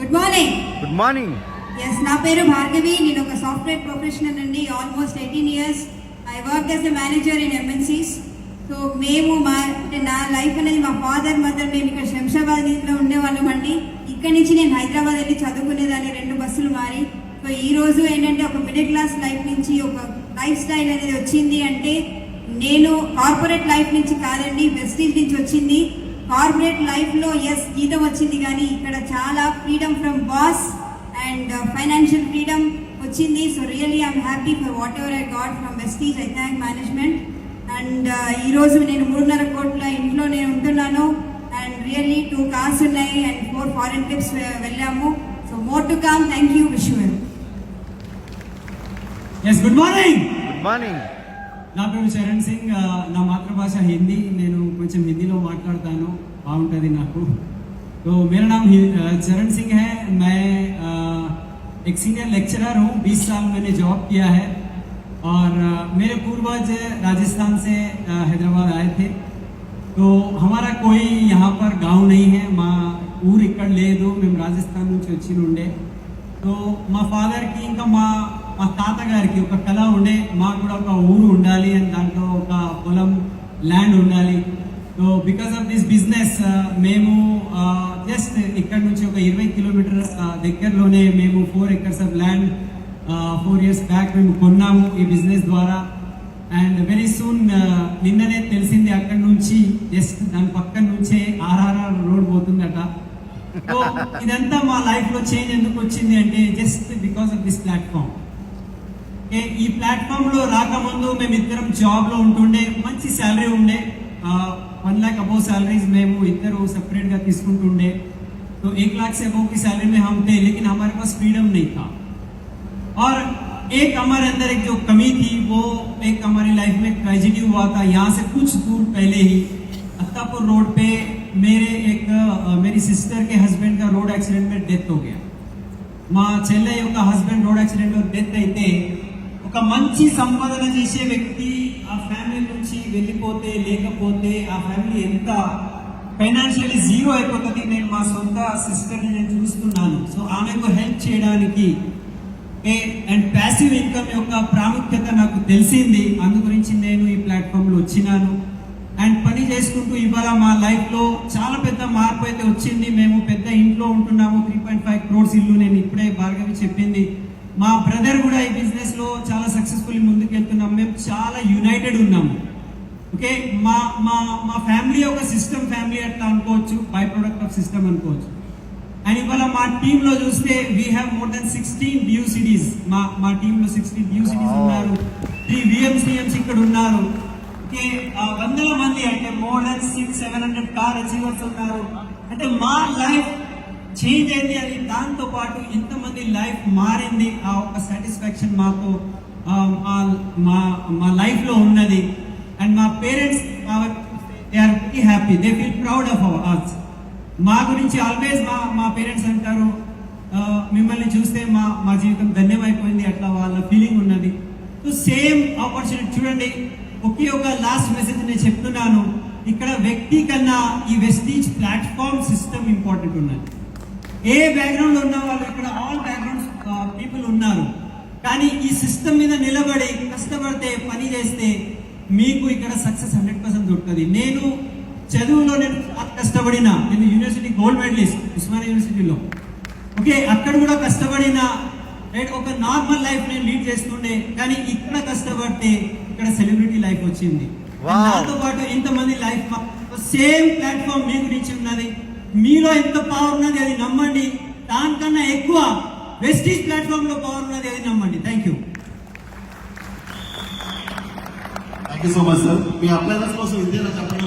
Good morning good morning yes నా పేరు భార్గవి. నేను ఒక సాఫ్ట్వేర్ ప్రొఫెషనల్ అండి. Almost eighteen years I work as a manager in MNCs so మేము మా అంటే నా లైఫ్ అనేది మా ఫాదర్ మదర్ మేము ఇక్కడ శంషాబాద్లో ఉండేవాళ్ళం అండి. ఇక్కడి నుంచి నేను హైదరాబాద్ వెళ్ళి చదువుకునేదాన్ని. రెండు బస్సులు మారి. సో ఈ రోజు ఏంటంటే ఒక మిడిల్ క్లాస్ లైఫ్ నుంచి ఒక లైఫ్ స్టైల్ అనేది వచ్చింది అంటే నేను కార్పొరేట్ లైఫ్ నుంచి కాదండి వెస్టీజ్ నుంచి వచ్చింది. కార్పొరేట్ లైఫ్లో ఎస్ జీతం వచ్చింది కానీ ఇక్కడ చాలా freedom from boss and financial freedom వచ్చింది. So really I'm happy for whatever I got from Vestige I thank management and uh, ఈ రోజు నేను మూడున్నర కోట్ల ఇంట్లో నేను ఉంటున్నాను. అండ్ రియల్లీ టూ కార్స్ ఉన్నాయి అండ్ ఫోర్ ఫారెన్ ట్రిప్స్ వెళ్ళాము. So more to come thank you wish you yes good morning good morning నా పేరు చరణ్ సింగ్ ఆ, నా మాతృభాష హిందీ నేను కొంచెం హిందీలో మాట్లాడతాను బాగుంటుంది నాకు तो मेरा नाम हि- अ, चरण सिंह है मैं अ, एक सीनियर लेक्चरर हूँ 20 साल मैंने जॉब किया है और अ, मेरे पूर्वज राजस्थान से अ, हैदराबाद आए थे तो हमारा कोई यहाँ पर गांव नहीं है మా ఊరు ఇక్కడ లేదు మేము రాజస్థాన్ నుంచి వచ్చి ఉండే సో మా ఫాదర్కి ఇంకా మా మా తాతగారికి ఒక కళ ఉండే మాకు కూడా ఒక ఊరు ఉండాలి అండ్ దాంట్లో ఒక పొలం ల్యాండ్ ఉండాలి. So because of this business మేము uh, జస్ట్ ఇక్కడ నుంచి ఒక ఇరవై కిలోమీటర్ uh, దగ్గరలోనే మేము four acres of land four years back మేము కొన్నాము ఈ బిజినెస్ ద్వారా. అండ్ వెరీ సూన్ నిన్ననే తెలిసింది అక్కడ నుంచి జస్ట్ దాని పక్కన నుంచే ఆర్ఆర్ఆర్ రోడ్ పోతుందట. సో ఇదంతా మా లైఫ్లో చేంజ్ ఎందుకు వచ్చింది అంటే just because of this platform ఈ ప్లాట్ఫామ్ లో రాకముందు మేము ఇద్దరం జాబ్ లో ఉంటుండే మంచి శాలరీ ఉండే वन लाख अबो सैलरीज में वो इधर वो सेपरेट का తీసుకుంటుండే तो एक लाख से अबो की सैलरी में हम थे लेकिन हमारे पास फ्रीडम नहीं था और एक हमारे अंदर एक जो कमी थी वो एक हमारी लाइफ में ट्रेजिडी हुआ था यहाँ से कुछ दूर पहले ही अत्तापुर रोड पे मेरे एक अ, मेरी सिस्टर के हस्बैंड का रोड एक्सीडेंट में डेथ हो गया మా చెల్లె యొక్క హస్బెండ్ రోడ్ యాక్సిడెంట్ లో డెత్ అయితే ఒక మంచి సంపాదన చేసే వ్యక్తి ఆ ఫ్యామిలీ నుంచి వెళ్ళిపోతే లేకపోతే ఆ ఫ్యామిలీ ఎంత ఫైనాన్షియల్లీ జీరో అయిపోతుంది నేను మా సొంత సిస్టర్ని నేను చూస్తున్నాను. సో ఆమెకు హెల్ప్ చేయడానికి అండ్ ప్యాసివ్ ఇన్కమ్ యొక్క ప్రాముఖ్యత నాకు తెలిసింది. అందు గురించి నేను ఈ ప్లాట్ఫామ్లో వచ్చినాను. అండ్ పని చేసుకుంటూ ఇవాళ మా లైఫ్లో చాలా పెద్ద మార్పు అయితే వచ్చింది. మేము పెద్ద ఇంట్లో ఉంటున్నాము. త్రీ పాయింట్ ఫైవ్ క్రోర్స్ ఇల్లు నేను ఇప్పుడే భార్గవి చెప్పింది. మా బ్రదర్ కూడా ఈ బిజినెస్లో చాలా సక్సెస్ఫుల్ ముందుకు వెళ్తున్నాం మేము చాలా యునైటెడ్ ఉన్నాము. ఓకే మా మా మా ఫ్యామిలీ ఒక సిస్టమ్ ఫ్యామిలీ అట్లా అనుకోవచ్చు బై ప్రొడక్ట్ ఆఫ్ సిస్టమ్ అనుకోవచ్చు. అండ్ ఇవాళ మా టీమ్లో చూస్తే we have more than sixteen due cities మా మా టీమ్లో సిక్స్టీన్ డ్యూ సిటీస్. ఉన్నారు. త్రీ విఎంసీఎంస్ ఇక్కడ ఉన్నారు. ఓకే ఆ వందల మంది అంటే more than six seven hundred car achievers ఉన్నారు. అంటే మా లైఫ్ చేంజ్ అయింది అని దాంతో పాటు ఎంతమంది లైఫ్ మారింది ఆ ఒక సాటిస్ఫాక్షన్ మాకు మా- మా మా లైఫ్లో ఉన్నది. అండ్ మా parents they are very happy they feel proud of our arts మా గురించి ఆల్వేస్ మా మా పేరెంట్స్ అంటారు మిమ్మల్ని చూస్తే మా మా జీవితం ధన్యమైపోయింది. అట్లా వాళ్ళ ఫీలింగ్ ఉన్నది. సో సేమ్ ఆపర్చునిటీ చూడండి ఒకే ఒక లాస్ట్ మెసేజ్ నేను చెప్తున్నాను. ఇక్కడ వ్యక్తి కన్నా ఈ వెస్టీజ్ ప్లాట్ఫామ్ సిస్టమ్ ఇంపార్టెంట్ ఉన్నది. ఏ బ్యాక్గ్రౌండ్ ఉన్న వాళ్ళు ఇక్కడ ఆల్ బ్యాక్గ్రౌండ్స్ పీపుల్ ఉన్నారు. కానీ ఈ సిస్టమ్ మీద నిలబడి కష్టపడితే పని చేస్తే మీకు ఇక్కడ సక్సెస్ హండ్రెడ్ పర్సెంట్ దొరుకుతుంది. నేను చదువులో నేను కష్టపడిన నేను యూనివర్సిటీ గోల్డ్ మెడలిస్ట్ ఉస్మానియా యూనివర్సిటీలో ఓకే అక్కడ కూడా కష్టపడిన రైట్ ఒక నార్మల్ లైఫ్ నేను లీడ్ చేస్తుండే కానీ ఇక్కడ కష్టపడితే ఇక్కడ సెలబ్రిటీ లైఫ్ వచ్చింది. దాంతో పాటు ఇంతమంది లైఫ్ సేమ్ ప్లాట్ఫామ్ మీ గురించి ఉన్నది. మీలో ఎంత పవర్ ఉన్నది అది నమ్మండి. దానికన్నా ఎక్కువ వెస్టీజ్ ప్లాట్ఫామ్లో పవర్ ఉన్నది అది నమ్మండి. Thank you thank you so much sir మీ అప్లైనర్స్ కోసం ఇంతేనా చెప్పండి